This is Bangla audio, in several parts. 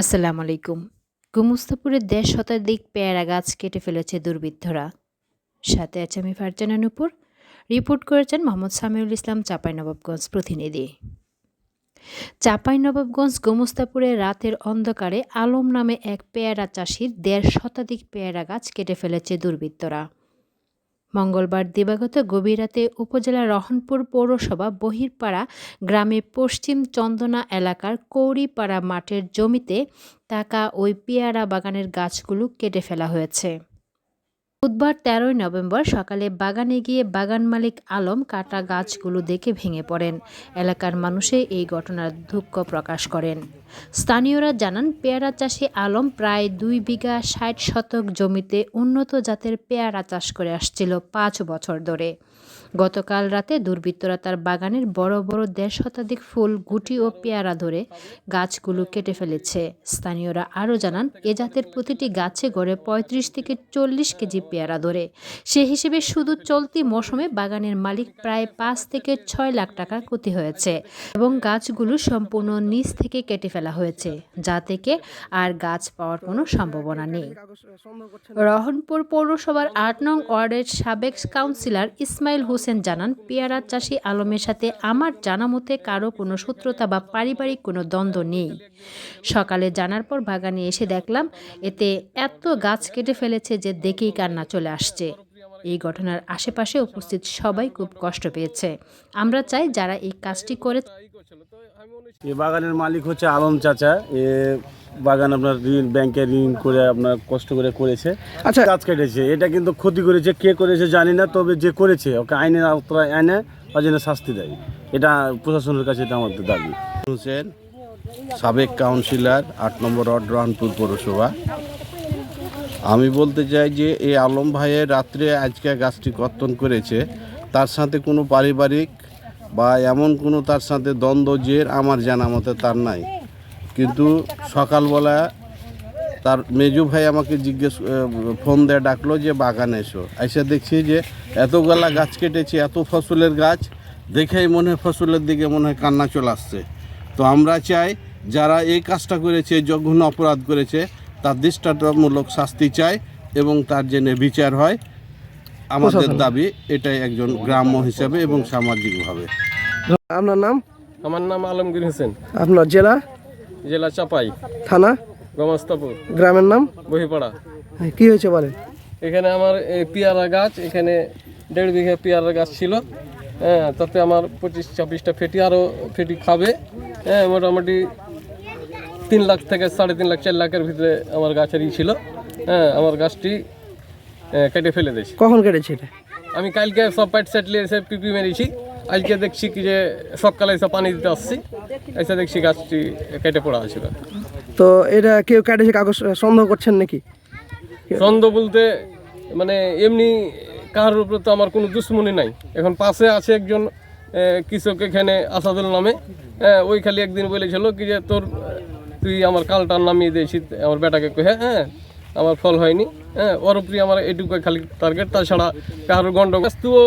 আসসালামু আলাইকুম। গুমস্তাপুরের দেড় শতাধিক পেয়ারা গাছ কেটে ফেলেছে দুর্বৃত্তরা। সাথে আছে আমি ফারজানা নুপুর। রিপোর্ট করেছেন মোহাম্মদ সামিউল ইসলাম চাঁপাইনবাবগঞ্জ প্রতিনিধি। চাঁপাইনবাবগঞ্জ গোমস্তাপুরে রাতের অন্ধকারে আলম নামে এক পেয়ারা চাষির দেড় শতাধিক পেয়ারা গাছ কেটে ফেলেছে দুর্বৃত্তরা। মঙ্গলবার দিবাগত গভীর রাতে উপজেলা রহনপুর পৌরসভা বহিরপাড়া গ্রামে পশ্চিম চন্দনা এলাকার কৌরিপাড়া মাঠের জমিতে থাকা ওই পেয়ারা বাগানের গাছগুলো কেটে ফেলা হয়েছে। বুধবার তেরোই নভেম্বর সকালে বাগানে গিয়ে বাগান মালিক আলম কাটা গাছগুলো দেখে ভেঙে পড়েন। এলাকার মানুষে এই ঘটনার দুঃখ প্রকাশ করেন। স্থানীয়রা জানান, পেয়ারা চাষি আলম প্রায় দুই বিঘা ষাট শতক জমিতে উন্নত জাতের পেয়ারা চাষ করে আসছিল পাঁচ বছর ধরে। গতকাল রাতে দুর্বৃত্তরা তার বাগানের বড় বড় দেড় শতাধিক ফুল, গুটি ও পেয়ারা ধরে গাছগুলো কেটে ফেলেছে। স্থানীয়রা আরও জানান, এ জাতের প্রতিটি গাছে গড়ে পঁয়ত্রিশ থেকে চল্লিশ কেজি পেয়ারা ধরে সে হিসেবে শুধু চলতি মৌসুমে বাগানের মালিক প্রায় পাঁচ থেকে ছয় লাখ টাকার ক্ষতি হয়েছে এবং গাছগুলো সম্পূর্ণ নিচ থেকে কেটে ফেলা হয়েছে, যা থেকে আর গাছ পাওয়ার কোনো সম্ভাবনা নেই। রহনপুর পৌরসভার আট নং ওয়ার্ডের সাবেক কাউন্সিলর ইসমাইল হোসেন জানান, পেয়ারা চাষি আলমের সাথে আমার জানা মতে কারও কোনো শত্রুতা বা পারিবারিক কোনো দ্বন্দ্ব নেই। সকালে জানার পর বাগানে এসে দেখলাম, এতে এত গাছ কেটে ফেলেছে যে দেখেই কান্না চলে আসছে। এই ঘটনার আশেপাশে উপস্থিত সবাই খুব কষ্ট পেয়েছে। আমরা চাই যারা এই কাজটি করে এ বাগানের মালিক হচ্ছে আলম চাচা। এ বাগান আপনার ঋণ ব্যাংকে ঋণ করে আপনার কষ্ট করে করেছে। আচ্ছা। গাছ কেটেছে। এটা কিন্তু ক্ষতি করেছে। কে করেছে জানি না তবে যে করেছে ওকে আইনের আওতায় এনে অজন্য শাস্তি দেয়। এটা প্রশাসনের কাছে এটা আমাদের দাবি। হোসেন সাবেক কাউন্সিলর আট নম্বর রড রহনপুর পৌরসভা। আমি বলতে চাই যে এই আলম ভাইয়ের রাত্রে আজকে গাছটি কর্তন করেছে, তার সাথে কোনো পারিবারিক বা এমন কোনো তার সাথে দ্বন্দ্ব জের আমার জানা মতে তার নাই। কিন্তু সকালবেলা তার মেজু ভাই আমাকে জিজ্ঞেস ফোন দিয়ে ডাকলো যে, বাগানে এসো। এসে দেখছি যে, এতগুলা গাছ কেটেছে, এত ফসলের গাছ, দেখেই মনে হয় ফসলের দিকে মনে হয় কান্না চলে আসছে। তো আমরা চাই, যারা এই কাজটা করেছে জঘন্য অপরাধ করেছে তার দৃষ্টান্তমূলক শাস্তি চাই এবং তার জন্য বিচার হয়। আমাদের দাবি এটাই একজন গ্রাম্য হিসাবে এবং সামাজিকভাবে। আপনার নাম? আমার নাম আলমগীর হোসেন। আপনার জেলা? জেলা চাপাই। থানা? গমস্তাপুর। গ্রামের নাম? বহিপাড়া। হ্যাঁ, কি হয়েছে বলেন এখানে আমার এই পেয়ারা গাছ এখানে দেড় বিঘা পেয়ারা গাছ ছিল। হ্যাঁ তাতে আমার পঁচিশ ছাব্বিশটা ফেটি আরও ফেটি খাবে। হ্যাঁ মোটামুটি তিন লাখ থেকে সাড়ে তিন লাখ চার লাখের ভিতরে আমার গাছের ই ছিল। হ্যাঁ আমার গাছটি কেটে ফেলে দিয়েছি। কখন কেটেছে আমি কালকে সব পাইট সেটলি এসে পিপি মেরেছি। আজকে দেখছি কি যে সকালে এসে পানি দিতে আসছি। এসে দেখছি গাছটি কেটে পড়া ছিল তো এটা কেউ কেটেছে কাগজ সন্দেহ করছেন নাকি? সন্দেহ বলতে মানে এমনি কারোর উপরে তো আমার কোনো দুশ্মনী নাই। এখন পাশে আছে একজন কৃষক এখানে আসাদুল নামে। হ্যাঁ ওই খালি একদিন বলেছিল কি যে তোর তুই আমার কালটার নামিয়ে দিয়েছি আমার বেটাকে কহে হ্যাঁ আমার ফল হয়নি হ্যাঁ ওর উপরে আমার এটুকু খালি টার্গেট তাছাড়া কারোর গন্ড তুও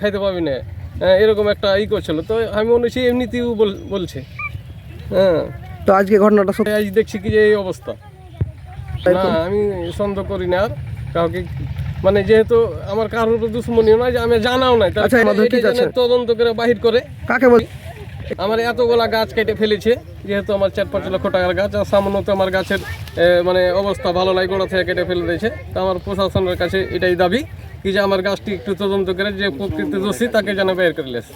খাইতে পাবি না হ্যাঁ এরকম একটা ই করছিল। তো আমি মনে হচ্ছি এমনিতেও বল- বলছে হ্যাঁ। তো আজকে ঘটনাটা সত্যি? আজ দেখছি কি যে এই অবস্থা। না আমি সন্দেহ করি না আর কাউকে মানে যেহেতু আমার কারোর উপর দুশ্মনীয় নয় যে আমি জানাও নাই আচ্ছা? তদন্ত করে বাহির করে। কাকে বল আমার এতগুলা গাছ কেটে ফেলেছে, যেহেতু আমার চার পাঁচ লক্ষ টাকার গাছ, আর সামান্য তো আমার গাছের মানে অবস্থা ভালো লাগে গোড়া থেকে কেটে ফেলে দিয়েছে। তো আমার প্রশাসনের কাছে এটাই দাবি, কি যে আমার গাছটি একটু তদন্ত করে যে প্রকৃতি দোষী তাকে যেন বের করে লেছে।